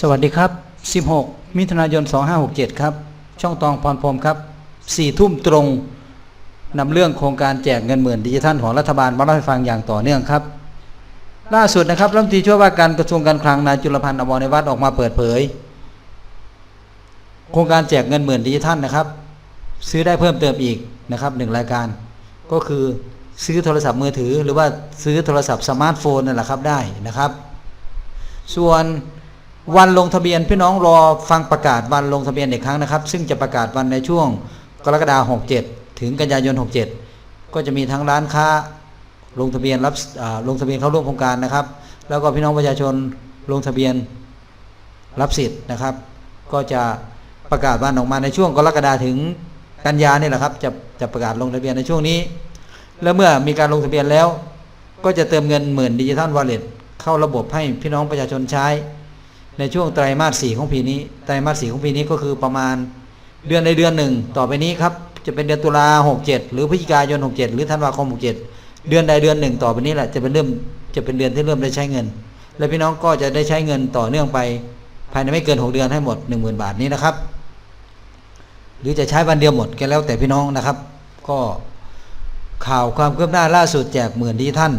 สวัสดีครับ 16 มิถุนายน 2567 ครับ ช่องตองพรพรมครับ4ทุ่มตรงนำเรื่องโครงการแจกเงินหมื่นดิจิทัลของรัฐบาลมาเล่าให้ฟังอย่างต่อเนื่องครับ ล่าสุดนะครับรัฐมนตรีช่วยว่าการกระทรวงการคลังนายจุลพันธ์อมรในวัฒน์ออกมาเปิดเผย โครงการแจกเงินหมื่นดิจิทัลนะครับ ซื้อได้เพิ่มเติมอีกนะครับหนึ่งรายการ ก็คือซื้อโทรศัพท์มือถือ หรือว่าซื้อโทรศัพท์สมาร์ทโฟนนั่นแหละครับได้นะครับ ส่วน วันลงทะเบียนพี่น้องรอฟังประกาศวันลงทะเบียนอีกครั้งนะครับ ซึ่งจะประกาศวันในช่วงกรกฎาคม67 ถึงกันยายน 67 ก็จะมีทั้งร้านค้าลงทะเบียนรับลงทะเบียนเข้าร่วมโครงการนะครับ แล้วก็พี่น้องประชาชนลงทะเบียนรับสิทธิ์นะครับ ก็จะประกาศวันออกมาในช่วงกรกฎาถึงกันยานี่แหละครับจะจะประกาศลงทะเบียนในช่วงนี้ แล้วเมื่อมีการลงทะเบียนแล้ว ก็จะเติมเงินหมื่นดิจิทัลวอลเล็ตเข้าระบบให้พี่น้องประชาชนใช้ ในช่วงไตรมาสสี่ของปีนี้ ไตรมาสสี่ของปีนี้ก็คือประมาณเดือนในเดือนหนึ่งต่อไปนี้ครับจะเป็นเดือนตุลาหกเจ็ดหรือพฤศจิกายนหกเจ็ดหรือธันวาคมหกเจ็ดเดือนใดเดือนหนึ่งต่อไปนี้แหละจะเป็นเริ่มจะเป็นเดือนที่เริ่มได้ใช้เงิน และพี่น้องก็จะได้ใช้เงินต่อเนื่องไป ภายในไม่เกินหกเดือนให้หมดหนึ่งหมื่นบาทนี้นะครับ หรือจะใช้วันเดียวหมดก็แล้วแต่พี่น้องนะครับ ก็ข่าวความคืบหน้าล่าสุดแจกหมื่นดิจิทัล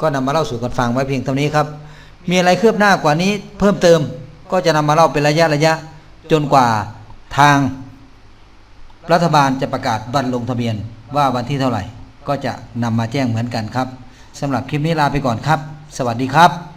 ก็นำมาเล่าสู่กันฟังไว้เพียงเท่านี้ครับมีอะไรคืบหน้ากว่านี้เพิ่มเติม ก็จะนำมาเล่าเป็นระยะระยะ จนกว่าทาง รัฐบาลจะประกาศวันลงทะเบียนว่าวันที่เท่าไหร่ ก็จะนำมาแจ้งเหมือนกันครับสำหรับคลิปนี้ลาไปก่อนครับ สวัสดีครับ